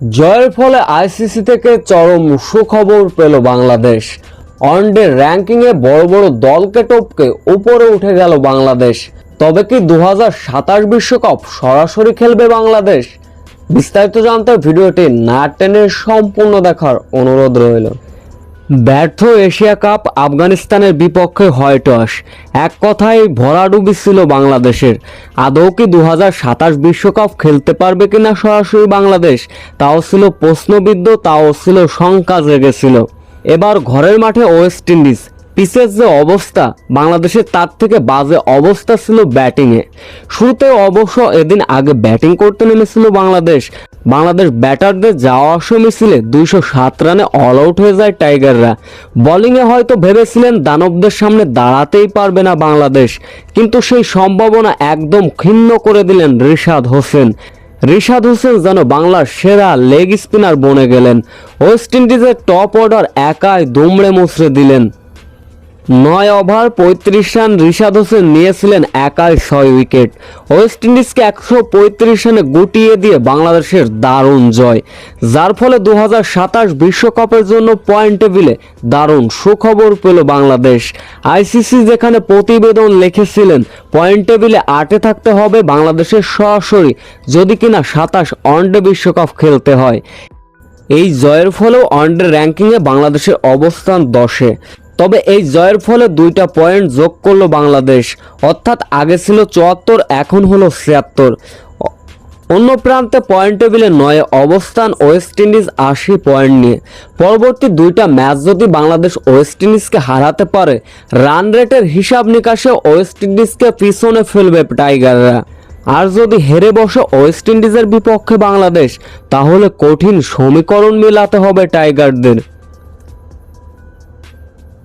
জয়ের ফলে আইসিসি থেকে চরম সুখবর পেল বাংলাদেশ। ওয়ানডে র্যাঙ্কিংয়ে বড় বড় দলকে টপকে উপরে উঠে গেল বাংলাদেশ। তবে কি দু বিশ্বকাপ সরাসরি খেলবে বাংলাদেশ? বিস্তারিত জানতে ভিডিওটি না টেনে সম্পূর্ণ দেখার অনুরোধ রইল। ব্যর্থ এশিয়া কাপ আফগানিস্তানের বিপক্ষে হয় টস। এক কথায় ভরাডুবি ছিল বাংলাদেশের। আদৌ কি দু বিশ্বকাপ খেলতে পারবে কিনা সরাসরি বাংলাদেশ? তাও ছিল প্রশ্নবিদ্ধ, তাও ছিল শঙ্কা জেগেছিল। এবার ঘরের মাঠে ওয়েস্ট ইন্ডিজ। পিচের যে অবস্থা, বাংলাদেশের তার থেকে বাজে অবস্থা ছিল ব্যাটিংয়ে শুরুতে অবশ্য এদিন আগে ব্যাটিং করতে নেমেছিল বাংলাদেশ। বাংলাদেশ ব্যাটারদের যাওয়া আসা মিছিলে দুইশো সাত রানে অল আউট হয়ে যায় টাইগাররা। বোলিংয়ে হয়তো ভেবেছিলেন দানবদের সামনে দাঁড়াতেই পারবে না বাংলাদেশ, কিন্তু সেই সম্ভাবনা একদম ক্ষিণ্ণ করে দিলেন রিশাদ হোসেন। রিশাদ হোসেন যেন বাংলার সেরা লেগ স্পিনার বনে গেলেন। ওয়েস্ট ইন্ডিজের টপ অর্ডার একাই দুমড়ে মুচড়ে দিলেন। নয় ওভার পঁয়ত্রিশ রান রিশাদ হোসেন নিয়েছিলেন একাই ছয় উইকেট। ওয়েস্ট ইন্ডিজকে একশো পঁয়ত্রিশ রানে গুটিয়ে দিয়ে বাংলাদেশের দারুণ জয়। যার ফলে দু বিশ্বকাপের জন্য পয়েন্ট টেবিলে দারুণ সুখবর পেল বাংলাদেশ। আইসিসি যেখানে প্রতিবেদন লিখেছিলেন, পয়েন্ট টেবিলে আটে থাকতে হবে বাংলাদেশের সরাসরি, যদি কিনা সাতাশ ওয়ানডে বিশ্বকাপ খেলতে হয়। এই জয়ের ফলেও ওয়ানডে র্যাঙ্কিংয়ে বাংলাদেশের অবস্থান দশে। তবে এই জয়ের ফলে দুইটা পয়েন্ট যোগ করল বাংলাদেশ। অর্থাৎ আগে ছিল চুয়াত্তর, এখন হলো ছিয়াত্তর। অন্য প্রান্তে পয়েন্ট টেবিলে নয়, অবস্থান ওয়েস্ট ইন্ডিজ আশি পয়েন্ট নিয়ে। পরবর্তী দুইটা ম্যাচ যদি বাংলাদেশ ওয়েস্ট ইন্ডিজকে হারাতে পারে, রান রেটের হিসাব নিকাশে ওয়েস্ট ইন্ডিজকে পিছনে ফেলবে টাইগাররা। আর যদি হেরে বসে ওয়েস্ট ইন্ডিজের বিপক্ষে বাংলাদেশ, তাহলে কঠিন সমীকরণ মেলাতে হবে টাইগারদের।